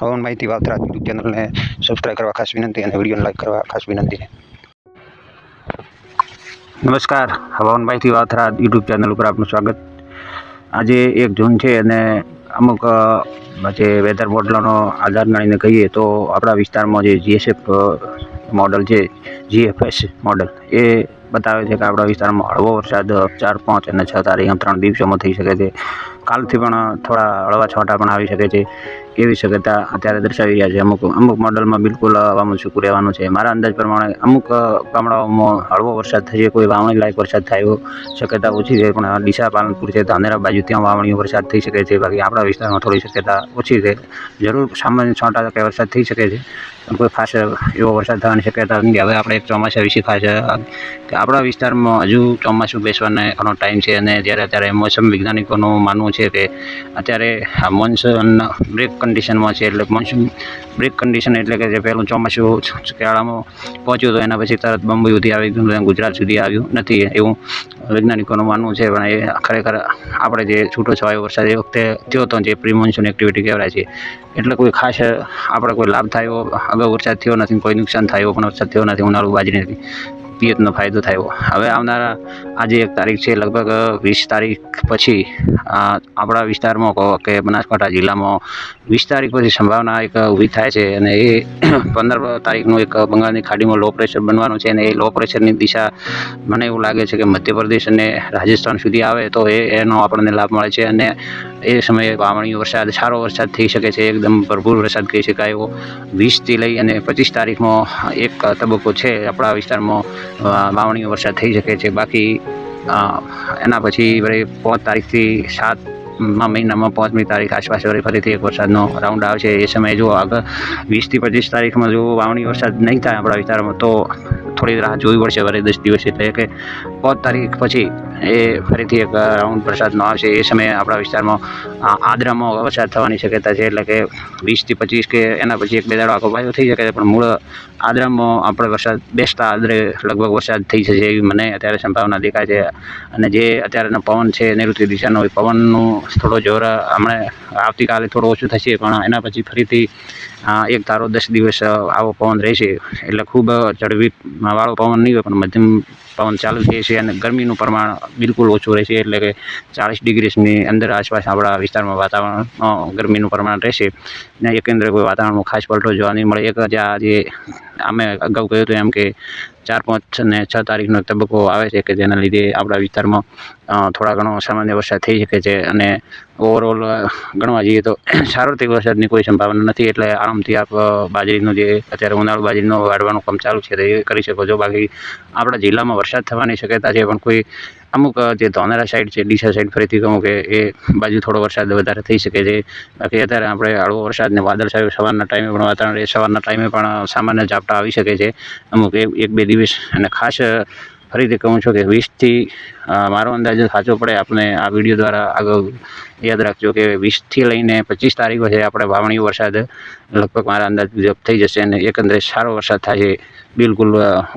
હવામાન માહિતી વાવતરા યુટ્યુબ ચેનલને સબસ્ક્રાઈબ કરવા ખાસ વિનંતી અને વિડીયોને લાઈક કરવા ખાસ વિનંતી નમસ્કાર. હવામાન માહિતી વાવતરા યુટ્યુબ ચેનલ ઉપર આપનું સ્વાગત. આજે એક જૂન છે અને અમુક જે વેધર મોડલોનો આધાર ગણીને કહીએ તો આપણા વિસ્તારમાં જે જીએસએફ મોડલ છે જીએફએસ મોડલ એ બતાવે છે કે આપણા વિસ્તારમાં હળવો વરસાદ ચાર પાંચ અને છ તારીખ ત્રણ દિવસોમાં થઈ શકે છે. કાલથી પણ થોડા હળવા છાંટા પણ આવી શકે છે. એવી શક્યતા અત્યારે દર્શાવી રહ્યા છે. અમુક અમુક મોડલમાં બિલકુલ હવામાન સૂકું રહેવાનું છે. મારા અંદાજ પ્રમાણે અમુક ગામડાઓમાં હળવો વરસાદ થશે કોઈ વાવણી લાયક વરસાદ થાય શક્યતા ઓછી છે. પણ ડીસા, પાલનપુર છે, ધાનેરા બાજુ ત્યાં વાવણીઓ વરસાદ થઈ શકે છે. બાકી આપણા વિસ્તારમાં થોડી શક્યતા ઓછી છે. જરૂર સામાન્ય છાંટા ટકા વરસાદ થઈ શકે છે. કોઈ ખાસ એવો વરસાદ થવાની શક્યતા નથી. હવે આપણે ચોમાસા વિશે ખાસ, કે આપણા વિસ્તારમાં હજુ ચોમાસું બેસવાને ઘણો ટાઈમ છે. અને જ્યારે અત્યારે મોસમ વૈજ્ઞાનિકોનું માનવું છે કે અત્યારે આ મોન્સૂન બ્રેક કન્ડિશનમાં છે એટલે મોન્સૂન બ્રેક કન્ડિશન એટલે કે જે પહેલું ચોમાસું શિયાળામાં પહોંચ્યું તો એના પછી તરત બંબઈ સુધી આવી ગયું ગુજરાત સુધી આવ્યું નથી એવું વૈજ્ઞાનિકોનું માનવું છે પણ એ ખરેખર આપણે જે છૂટો છવાયો વરસાદ એ વખતે થયો હતો જે પ્રી મોન્સૂન એક્ટિવિટી કહેવાય છે એટલે કોઈ ખાસ આપણે કોઈ લાભ થયો, અગાઉ વરસાદ થયો નથી, કોઈ નુકસાન થયો, પણ વરસાદ થયો નથી, ઉનાળું બાજરી નથી. પિયતનો ફાયદો થયો હવે આવનારા, આજે એક તારીખ છે, લગભગ વીસ તારીખ પછી આપણા વિસ્તારમાં કહો કે બનાસકાંઠા જિલ્લામાં વીસ તારીખ પછી સંભાવના એક ઊભી થાય છે અને એ પંદર તારીખનું એક બંગાળની ખાડીમાં લો પ્રેશર બનવાનું છે અને એ લો પ્રેશરની દિશા મને એવું લાગે છે કે મધ્યપ્રદેશ અને રાજસ્થાન સુધી આવે તો એ, એનો આપણને લાભ મળે છે અને એ સમયે વાવણી વરસાદ, સારો વરસાદ થઈ શકે છે, એકદમ ભરપૂર વરસાદ કહી શકાય એવો. વીસથી લઈ અને પચીસ તારીખમાં એક તબક્કો છે, આપણા વિસ્તારમાં વાવણીઓ વાવણી વરસાદ થઈ શકે છે. બાકી એના પછી વળી પાંચ તારીખથી સાત મહિનામાં પાંચમી તારીખ આસપાસ વળી ફરીથી એક વરસાદનો રાઉન્ડ આવશે. એ સમયે જો આગળ વીસથી પચીસ તારીખમાં જો વાવણી વરસાદ નહીં થાય આપણા વિસ્તારમાં, તો થોડી રાહ જોવી પડશે વળી દસ દિવસ એટલે કે પાંચ તારીખ પછી. એ ફરીથી એક રાઉન્ડ વરસાદનો આવશે. એ સમયે આપણા વિસ્તારમાં આદ્રામાં વરસાદ થવાની શક્યતા છે. એટલે કે વીસથી પચીસ કે એના પછી એક બે દાડો આખો પાયો થઈ શકે છે. પણ મૂળ આદ્રામાં આપણે વરસાદ બેસતા આદરે લગભગ વરસાદ થઈ જશે એવી મને અત્યારે સંભાવના દેખાય છે. અને જે અત્યારેનો પવન છે નૈઋત્ય દિશાનો એ પવનનું થોડો જોર હમણાં આવતીકાલે થોડો ઓછું થશે. પણ એના પછી ફરીથી એક ધારો દસ દિવસ આવો પવન રહેશે. એટલે ખૂબ ચડવી વાળો પવન નહીં હોય, પણ મધ્યમ પવન ચાલુ થઈ છે અને ગરમીનું પ્રમાણ બિલકુલ ઓછું રહેશે એટલે કે ચાલીસ ડિગ્રીની અંદર આસપાસ આપણા વિસ્તારમાં વાતાવરણ ગરમીનું પ્રમાણ રહેશે. અને એકંદરે કોઈ વાતાવરણમાં ખાસ પલટો જોવા નહીં મળે. એક જે અમે અગાઉ કહ્યું હતું એમ કે ચાર, પાંચ અને છ તારીખનો તબક્કો આવે છે કે જેના લીધે આપણા વિસ્તારમાં થોડા ઘણો સામાન્ય વરસાદ થઈ શકે છે અને ઓવરઓલ ગણવા જઈએ તો સાર્વત્રિક વરસાદની કોઈ સંભાવના નથી એટલે આરામથી આપ બાજરીનું જે અત્યારે ઉનાળુ બાજરીનો વાઢવાનું કામ ચાલુ છે તો કરી શકો. છો બાકી આપણા જિલ્લામાં વરસાદ થવાની શક્યતા છે પણ કોઈ અમુક જે ધોનેરા સાઈડ છે, ડીસા સાઈડ ફરીથી કહું કે એ બાજુ થોડો વરસાદ વધારે થઈ શકે છે. બાકી અત્યારે આપણે હળવો વરસાદ ને વાદળછાયું સવારના ટાઈમે પણ વાતાવરણ એ સવારના ટાઈમે પણ સામાન્ય ઝાપટા આવી શકે છે. અમુક એક બે દિવસ અને ખાસ ફરીથી કહું છું કે વીસથી મારો અંદાજ સાચો પડે આપણે આ વીડિયો દ્વારા આગળ યાદ રાખજો કે વીસથી લઈને પચીસ તારીખ પછી આપણે વાવણી વરસાદ લગભગ મારા અંદાજ થઈ જશે અને એકંદરે સારો વરસાદ છે. બિલકુલ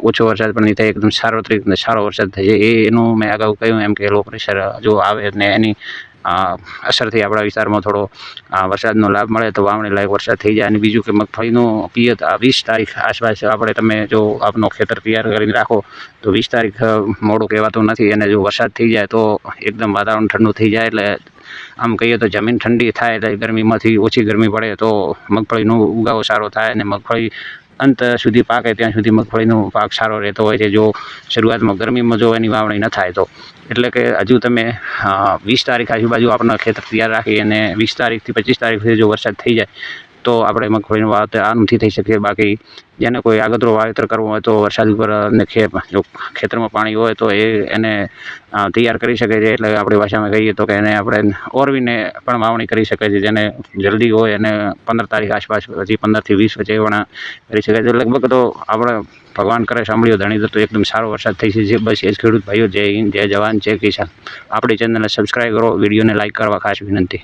ઓછો વરસાદ પણ નહીં થાય, એકદમ સાર્વત્રિક તરીકે સારો વરસાદ એ એનું મેં અગાઉ કહ્યું એમ કે લો પ્રેશર જો આવે ને એની અસરથી આપણા વિસ્તારમાં થોડો વરસાદનો લાભ મળે તો વાવણી લાયક વરસાદ થઈ જાય. અને બીજું કે મગફળીનું પિયત વીસ તારીખ આસપાસ આપણે તમે જો આપનો ખેતર તૈયાર કરીને રાખો, તો વીસ તારીખ મોડું કહેવાતું નથી. અને જો વરસાદ થઈ જાય તો એકદમ વાતાવરણ ઠંડુ થઈ જાય. એટલે આમ કહીએ તો જમીન ઠંડી થાય એટલે ગરમીમાંથી ઓછી ગરમી પડે તો મગફળીનો ઉગાવો સારો થાય અને મગફળી અંત સુધી પાકે, ત્યાં સુધી મગફળીનો પાક સારો રહેતો હોય છે. જો શરૂઆતમાં ગરમીમાં જો એની વાવણી ન થાય તો. એટલે કે હજુ તમે વીસ તારીખ આજુબાજુ આપણા ખેતર તૈયાર રાખી અને વીસ તારીખથી પચીસ તારીખ સુધી જો વરસાદ થઈ જાય તો આપણે મગફળીનું વાવેતર નથી થઈ શકે બાકી જેને કોઈ આગતરો વાવેતર કરવું હોય તો વરસાદ ઉપર અને જો ખેતરમાં પાણી હોય તો એ એને તૈયાર કરી શકે છે. એટલે આપણી ભાષામાં કહીએ તો કે એને આપણે ઓરવીને પણ વાવણી કરી શકે છે. જેને જલ્દી હોય અને પંદર તારીખ આસપાસ હજી પંદરથી વીસ વચ્ચે પણ કરી શકે છે. લગભગ તો આપણે ભગવાન કરે સાંભળ્યો, ધણી તો એકદમ સારો વરસાદ થઈ છે. બસ એ જ ખેડૂત ભાઈઓ, જય હિન્દ, જય જવાન, જય કિસાન. આપણી ચેનલને સબસ્ક્રાઈબ કરો, વિડીયોને લાઇક કરવા ખાસ વિનંતી.